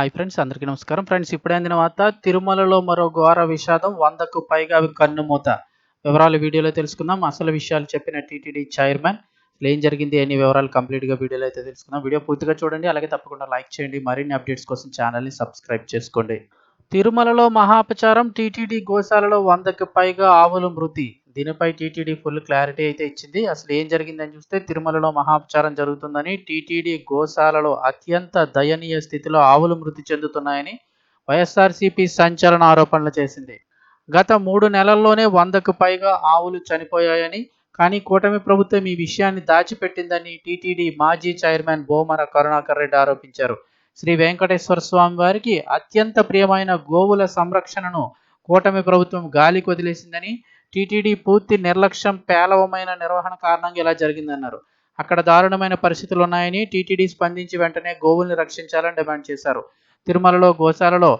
Hi friends అందరికీ నమస్కారం. Friends ఇప్పుడే అందిన వార్త తిరుమలలో మరో ఘోర విషాదం వందకు పైగా కన్నుమూత వివరాలు వీడియోలో తెలుసుకుందాం. అసలు విషయాలు చెప్పిన టీటీడీ చైర్మన్. ఏం జరిగింది అన్ని వివరాలు కంప్లీట్గా వీడియోలో అయితే తెలుసుకుందాం. వీడియో పూర్తిగా చూడండి అలాగే తప్పకుండా లైక్ చేయండి. మరిన్ని అప్డేట్స్ కోసం ఛానల్ని సబ్స్క్రైబ్ చేసుకోండి. తిరుమలలో మహాపచారం టీటీడీ గోశాలలో వందకు పైగా ఆవులు మృతి. దీనిపై టీటీడీ ఫుల్ క్లారిటీ అయితే ఇచ్చింది. అసలు ఏం జరిగిందని చూస్తే తిరుమలలో మహాపచారం జరుగుతుందని టీటీడీ గోశాలలో అత్యంత దయనీయ స్థితిలో ఆవులు మృతి చెందుతున్నాయని వైఎస్ఆర్సీపీ సంచలన ఆరోపణలు చేసింది. గత మూడు నెలల్లోనే వందకు పైగా ఆవులు చనిపోయాయని కానీ కూటమి ప్రభుత్వం ఈ విషయాన్ని దాచిపెట్టిందని టీటీడీ మాజీ చైర్మన్ బోమర కరుణాకర్ రెడ్డి ఆరోపించారు. శ్రీ వెంకటేశ్వర స్వామి వారికి అత్యంత ప్రియమైన గోవుల సంరక్షణను కూటమి ప్రభుత్వం గాలికి వదిలేసిందని టీటీడీ పూర్తి నిర్లక్ష్యం పేలవమైన నిర్వహణ కారణంగా ఇలా జరిగిందన్నారు. అక్కడ దారుణమైన పరిస్థితులు ఉన్నాయని టీటీడీ స్పందించి వెంటనే గోవుల్ని రక్షించాలని డిమాండ్ చేశారు. తిరుమలలో గోశాలలో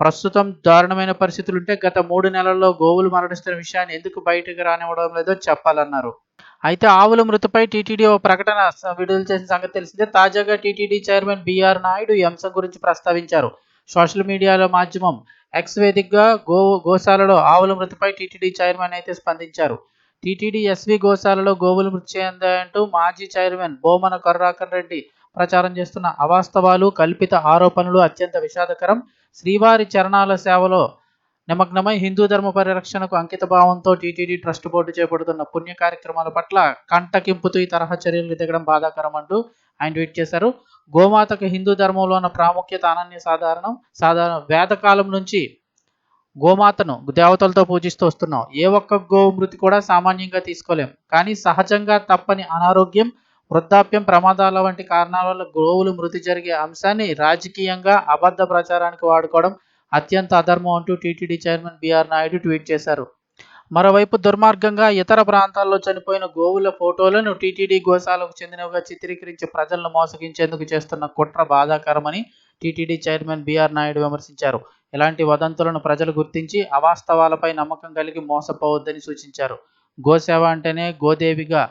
ప్రస్తుతం దారుణమైన పరిస్థితులు ఉంటే గత మూడు నెలల్లో గోవులు మరణిస్తున్న విషయాన్ని ఎందుకు బయటకు రానివ్వడం లేదో చెప్పాలన్నారు. అయితే ఆవుల మృతిపై టీటీడీ ఓ ప్రకటన విడుదల చేసిన సంగతి తెలిసిందే. తాజాగా టీటీడీ చైర్మన్ బిఆర్ నాయుడు ఈ అంశం గురించి ప్రస్తావించారు. సోషల్ మీడియాలో మాధ్యమం ఎక్స్ వేదికగా గో గోశాలలో ఆవుల మృతిపై టీటీడీ చైర్మన్ అయితే స్పందించారు. టీటీడీ ఎస్వి గోశాలలో గోవులు మృతి చెందాయంటూ మాజీ చైర్మన్ బోమన కరుణాకర్ రెడ్డి ప్రచారం చేస్తున్న అవాస్తవాలు కల్పిత ఆరోపణలు అత్యంత విషాదకరం. శ్రీవారి చరణాల సేవలో నిమగ్నమై హిందూ ధర్మ పరిరక్షణకు అంకిత భావంతో టీటీడీ ట్రస్ట్ బోర్డు చేపడుతున్న పుణ్య కార్యక్రమాల పట్ల కంటకింపుతూ ఈ తరహా చర్యలు దిగడం బాధాకరం అంటూ ఆయన ట్వీట్ చేశారు. గోమాతకు హిందూ ధర్మంలో ఉన్న ప్రాముఖ్యత అనన్య సాధారణం. సాధారణ వేదకాలం నుంచి గోమాతను దేవతలతో పూజిస్తూ వస్తున్నాం. ఏ ఒక్క గోవు మృతి కూడా సామాన్యంగా తీసుకోలేం. కానీ సహజంగా తప్పని అనారోగ్యం వృద్ధాప్యం ప్రమాదాల వంటి కారణాల వల్ల గోవులు మృతి జరిగే అంశాన్ని రాజకీయంగా అబద్ధ ప్రచారానికి వాడుకోవడం అత్యంత అధర్మం అంటూ TTD chairman B R Naidu tweet చేశారు. మరోవైపు దుర్మార్గంగా ఇతర ప్రాంతాల్లో చనిపోయిన గోవుల ఫోటోలను టీటీడీ గోశాలకు చెందినవిగా చిత్రీకరించి ప్రజలను మోసగించేందుకు చేస్తున్న కుట్ర బాధాకరమని టీటీడీ చైర్మన్ బీఆర్ నాయుడు విమర్శించారు. ఇలాంటి వదంతులను ప్రజలు గుర్తించి అవాస్తవాలపై నమ్మకం కలిగి మోసపోవద్దని సూచించారు. గోసేవ అంటేనే గోదేవిగా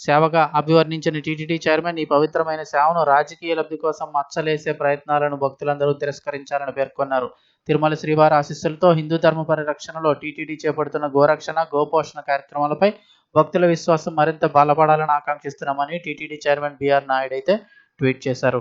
సేవగా అభివర్ణించిన టీటీడీ చైర్మన్ ఈ పవిత్రమైన సేవను రాజకీయ లబ్ధి కోసం మచ్చలేసే ప్రయత్నాలను భక్తులందరూ తిరస్కరించాలని పేర్కొన్నారు. తిరుమల శ్రీవారి ఆశీస్సులతో హిందూ ధర్మ పరిరక్షణలో టీటీడీ చేపడుతున్న గోరక్షణ గోపోషణ కార్యక్రమాలపై భక్తుల విశ్వాసం మరింత బలపడాలని ఆకాంక్షిస్తున్నామని TTD chairman B R Naidu అయితే ట్వీట్ చేశారు.